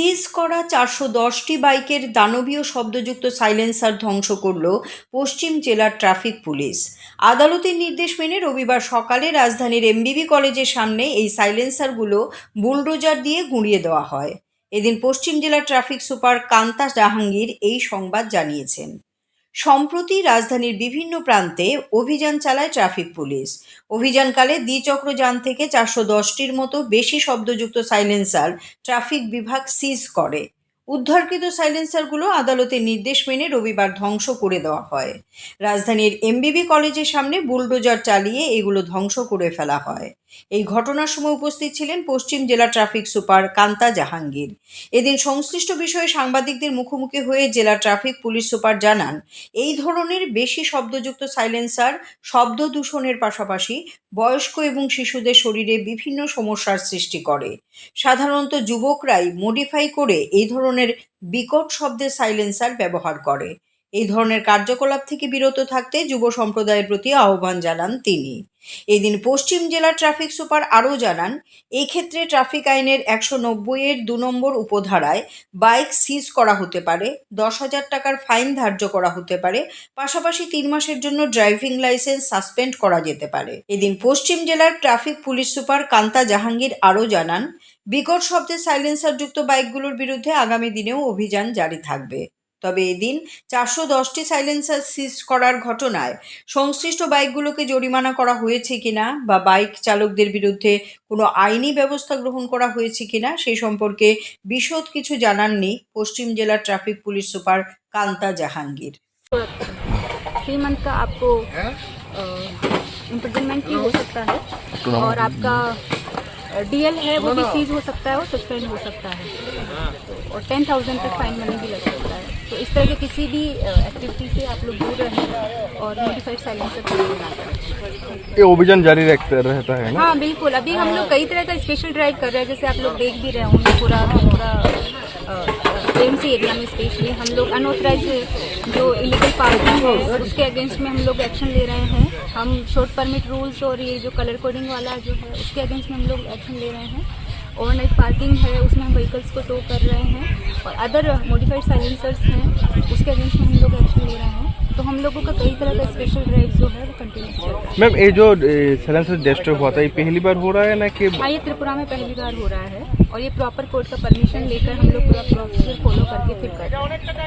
সিজ করা চারশো দশটি বাইকের দানবীয় শব্দযুক্ত সাইলেন্সার ধ্বংস করল পশ্চিম জেলার ট্রাফিক পুলিশ। আদালতের নির্দেশ মেনে রবিবার সকালে রাজধানীর এমবিবি কলেজের সামনে এই সাইলেন্সারগুলো বুলডোজার দিয়ে গুঁড়িয়ে দেওয়া হয়। এদিন পশ্চিম জেলার ট্রাফিক সুপার কান্তা জাহাঙ্গীর এই সংবাদ জানিয়েছেন। সম্প্রতি রাজধানীর বিভিন্ন প্রান্তে অভিযান চালায় ট্রাফিক পুলিশ। অভিযানকালে দ্বিচক্রযান থেকে চারশো দশটির মতো বেশি শব্দযুক্ত সাইলেন্সার ট্রাফিক বিভাগ সিজ করে। উদ্ধারকৃত সাইলেন্সারগুলো আদালতের নির্দেশ মেনে রবিবার ধ্বংস করে দেওয়া হয়। রাজধানীর এমবিবি কলেজের সামনে বুলডোজার চালিয়ে এগুলো ধ্বংস করে ফেলা হয়। এই ঘটনার সময় উপস্থিত ছিলেন পশ্চিম জেলা ট্রাফিক সুপার কান্তা জাহাঙ্গীর। এদিন সংশ্লিষ্ট বিষয়ে সাংবাদিকদের মুখোমুখি হয়ে জেলা ট্রাফিক পুলিশ সুপার জানান, এই ধরনের বেশি শব্দযুক্ত সাইলেন্সার, শব্দ দূষণের পাশাপাশি বয়স্ক এবং শিশুদের শরীরে বিভিন্ন সমস্যার সৃষ্টি করে। সাধারণত যুবকরাই মডিফাই করে এই ধরনের বিকট শব্দের সাইলেন্সার ব্যবহার করে। এই ধরনের কার্যকলাপ থেকে বিরত থাকতে যুব সম্প্রদায়ের প্রতি আহ্বান জানান তিনি। এদিন পশ্চিম জেলার ট্রাফিক সুপার আরও জানান এই ক্ষেত্রে ট্রাফিক আইনের একশো নব্বইয়ের দু নম্বর উপধারায় বাইক সিজ করা হতে পারে, দশ হাজার টাকার ফাইন ধার্য করা হতে পারে, পাশাপাশি তিন মাসের জন্য ড্রাইভিং লাইসেন্স সাসপেন্ড করা যেতে পারে। এদিন পশ্চিম জেলার traffic police super Kanta Jahangir আরও জানান, বিকট শব্দে সাইলেন্সারযুক্ত বাইকগুলোর বিরুদ্ধে আগামী দিনেও অভিযান জারি থাকবে। তবে এদিন চারশো দশটি সাইলেন্সার সিজ করার ঘটনায় সংশ্লিষ্ট বাইকগুলোকে জরিমানা করা হয়েছে কিনা বা বাইক চালকদের বিরুদ্ধে কোনো আইনি ব্যবস্থা গ্রহণ করা হয়েছে কিনা সেই সম্পর্কে বিশদ কিছু জানাননি পশ্চিম জেলার traffic police super Kanta Jahangir three month का आपको इम्प्रिजनमेंट भी हो सकता है और आपका डीएल है वो भी सीज हो सकता है और सस्पेंड हो सकता है और टेन थाउजेंड तक फाइन मनी भी लग सकता है तो इस तरह के किसी भी एक्टिविटी से आप लोग दूर रहें और मॉडिफाइड साइलेंसर का ये अभियान जारी रखते रहता है ना? हाँ बिल्कुल। अभी हम लोग कई तरह का स्पेशल ड्राइव कर रहे हैं जैसे आप लोग देख भी रहे होंगे पूरा पूरा एमसी एरिया में स्पेशली हम लोग अनऑथराइज जो इलीगल पार्किंग है उसके अगेंस्ट में हम लोग एक्शन ले रहे हैं। हम शॉर्ट परमिट रूल्स और ये जो कलर कोडिंग वाला जो है उसके अगेंस्ट में हम लोग एक्शन ले रहे हैं। ओवरनाइट पार्किंग है उसमें हम व्हीकल्स को टो कर रहे हैं और अदर मॉडिफाइड साइलेंसर्स हैं उसके अगेंस्ट में हम लोग एक्शन ले रहे हैं। तो हम लोगों का कई तरह का स्पेशल ड्राइव जो है वो कंटिन्यू मैम ये जो साइलेंसर डिस्टर्ब हुआ था ये पहली बार हो रहा है ना कि हाँ ये त्रिपुरा में पहली बार हो रहा है और ये प्रॉपर कोर्ट का परमिशन लेकर हम लोग पूरा प्रोसीजर फॉलो करके फिर कर रहे हैं।